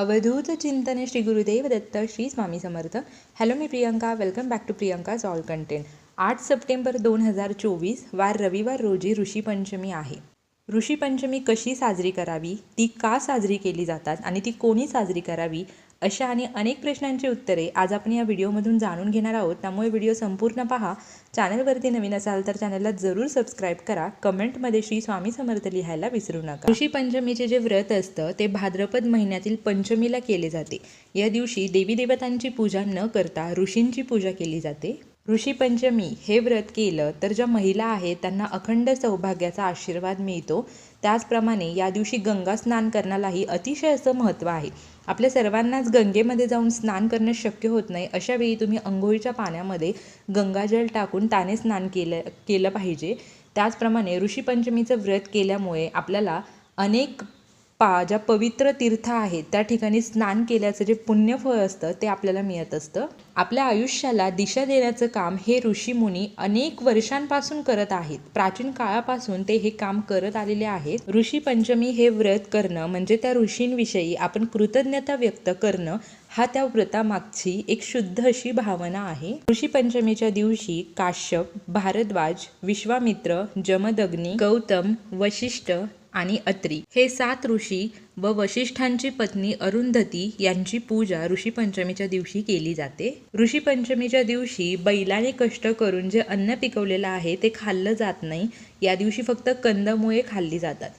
अवधूत चिंतने Shri Gurudev Datta Shri Swami Samarth. Hello me Priyanka welcome back to Priyanka all content आठ September दोन हजार चोवीस वार रविवार रोजी ऋषीपंचमी आहे. ऋषीपंचमी कशी साजरी करावी? ती का साजरी केली जातात? आणि ती कोणी साजरी करावी? अशा आणि अनेक प्रश्नांची उत्तरे आज आपण या व्हिडिओमधून जाणून घेणार आहोत. त्यामुळे व्हिडिओ संपूर्ण पहा. चॅनलवरती नवीन असाल तर चॅनलला जरूर सबस्क्राईब करा. कमेंटमध्ये श्री स्वामी समर्थ लिहायला विसरू नका. ऋषी पंचमीचे जे व्रत असतं ते भाद्रपद महिन्यातील पंचमीला केले जाते. या दिवशी देवी देवतांची पूजा न करता ऋषींची पूजा केली जाते. ऋषी पंचमी हे व्रत केलं तर ज्या महिला आहेत त्यांना अखंड सौभाग्याचा आशीर्वाद मिळतो. त्याचप्रमाणे या दिवशी गंगा स्नान करण्यालाही अतिशय असं महत्त्व आहे. आपल्या सर्वांनाच गंगेमध्ये जाऊन स्नान करणं शक्य होत नाही अशा वेळी तुम्ही अंघोळीच्या पाण्यामध्ये गंगाजल टाकून त्याने स्नान केलं केलं पाहिजे. त्याचप्रमाणे ऋषीपंचमीचं व्रत केल्यामुळे आपल्याला अनेक पा ज्या पवित्र तीर्थ आहेत त्या ठिकाणी स्नान केल्याचं जे पुण्यफळ असतं ते आपल्याला मिळत असतं. आपल्या आयुष्याला दिशा देण्याचं काम हे ऋषीमुनी अनेक वर्षांपासून करत आहेत. प्राचीन काळापासून ते हे काम करत आलेले आहेत. ऋषी पंचमी हे व्रत करणं म्हणजे त्या ऋषींविषयी आपण कृतज्ञता व्यक्त करणं हा त्या व्रतामागची एक शुद्ध अशी भावना आहे. ऋषी पंचमीच्या दिवशी काश्यप भारद्वाज विश्वामित्र जमदग्नी गौतम वशिष्ठ आणि अत्री. हे सात ऋषी व वशिष्ठांची पत्नी अरुंधती यांची पूजा ऋषी पंचमीच्या दिवशी केली जाते. ऋषी पंचमीच्या दिवशी बैलाने कष्ट करून जे अन्न पिकवलेलं आहे ते खाल्लं जात नाही. या दिवशी फक्त कंदमुळे खाल्ली जातात.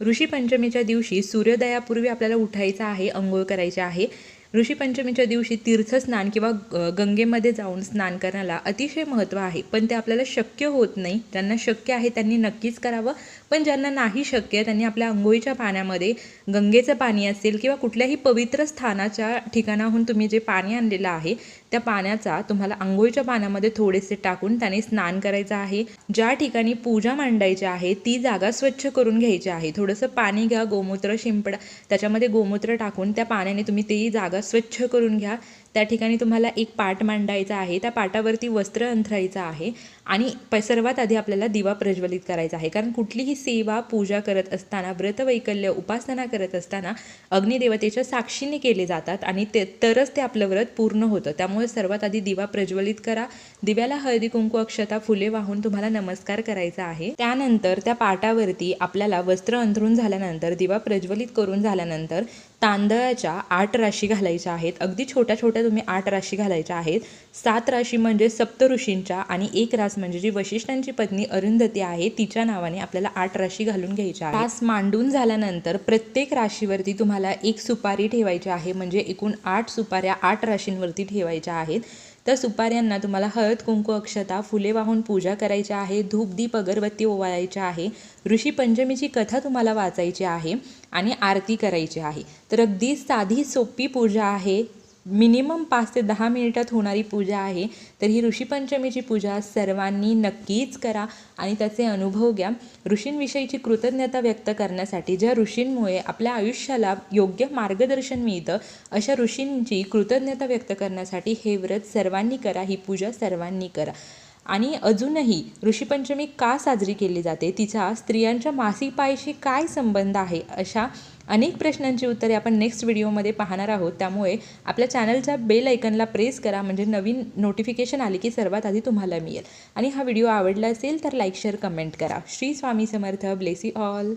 ऋषी पंचमीच्या दिवशी सूर्योदयापूर्वी आपल्याला उठायचं आहे अंघोळ करायचे आहे. ऋषीपंचमीच्या दिवशी तीर्थस्नान किंवा गंगेमध्ये जाऊन स्नान करण्याला अतिशय महत्त्व आहे. पण ते आपल्याला शक्य होत नाही. ज्यांना शक्य आहे त्यांनी नक्कीच करावं. पण ज्यांना नाही शक्य त्यांनी आपल्या आंघोळीच्या पाण्यामध्ये गंगेचं पाणी असेल किंवा कुठल्याही पवित्र स्थानाच्या ठिकाणाहून तुम्ही जे पाणी आणलेलं आहे त्या पाण्याचा तुम्हाला आंघोळीच्या पाण्यामध्ये थोडेसे टाकून त्याने स्नान करायचं आहे. ज्या ठिकाणी पूजा मांडायची आहे ती जागा स्वच्छ करून घ्यायची आहे. थोडंसं पाणी घ्या गोमूत्र शिंपडा त्याच्यामध्ये गोमूत्र टाकून त्या पाण्याने तुम्ही ती जागा स्वच्छ करून घ्या. त्या ठिकाणी तुम्हाला एक पाट मांडायचा आहे. त्या पाटावरती वस्त्र अंथरायचं आहे आणि प सर्वात आधी आपल्याला दिवा प्रज्वलित करायचा आहे. कारण कुठलीही सेवा पूजा करत असताना व्रतवैकल्य उपासना करत असताना अग्निदेवतेच्या साक्षीने केले जातात आणि ते तरच ते आपलं व्रत पूर्ण होतं. त्यामुळे सर्वात आधी दिवा प्रज्वलित करा. दिव्याला हळदी कुंकू अक्षता फुले वाहून तुम्हाला नमस्कार करायचा आहे. त्यानंतर त्या पाटावरती आपल्याला वस्त्र अंथरून झाल्यानंतर दिवा प्रज्वलित करून झाल्यानंतर तांदळाच्या आठ राशी घालायच्या आहेत. अगदी छोट्या छोट्या तुम्ही आठ राशी घालायच्या आहेत. सात राशी म्हणजे सप्तऋषींच्या आणि एक रास म्हणजे जी वशिष्ठांची पत्नी अरुंधती आहे तिच्या नावाने आपल्याला आठ राशी घालून घ्यायच्या रास मांडून झाल्यानंतर प्रत्येक राशीवरती तुम्हाला एक सुपारी ठेवायची आहे म्हणजे एकूण आठ सुपाऱ्या आठ राशींवरती ठेवायच्या आहेत. तर सुपाऱ्यांना तुम्हाला हळद कुंकू अक्षता फुले वाहून पूजा करायची आहे धूप दीप अगरबत्ती ओवाळायची आहे ऋषी पंचमीची कथा तुम्हाला वाचायची आहे आणि आरती करायची आहे. तर अगदी साधी सोपी पूजा आहे. मिनिमम पाच ते दहा मिनिटात होणारी पूजा आहे. तर ही ऋषीपंचमीची पूजा सर्वांनी नक्कीच करा आणि त्याचे अनुभव घ्या. ऋषींविषयीची कृतज्ञता व्यक्त करण्यासाठी ज्या ऋषींमुळे आपल्या आयुष्याला योग्य मार्गदर्शन मिळतं अशा ऋषींची कृतज्ञता व्यक्त करण्यासाठी हे व्रत सर्वांनी करा ही पूजा सर्वांनी करा. आणि अजूनही ऋषीपंचमी का साजरी केली जाते? तिचा स्त्रियांच्या मासिक पाळीशी काय संबंध आहे? अशा अनेक प्रश्नांची उत्तरे आपण नेक्स्ट व्हिडिओमध्ये पाहणार आहोत. त्यामुळे आपल्या चॅनलच्या बेल ऐकनला प्रेस करा. म्हणजे नवीन नोटिफिकेशन आली की सर्वात आधी तुम्हाला मिळेल. आणि हा व्हिडिओ आवडला असेल तर लाईक शेअर कमेंट करा. Shri Swami Samarth. Bless you all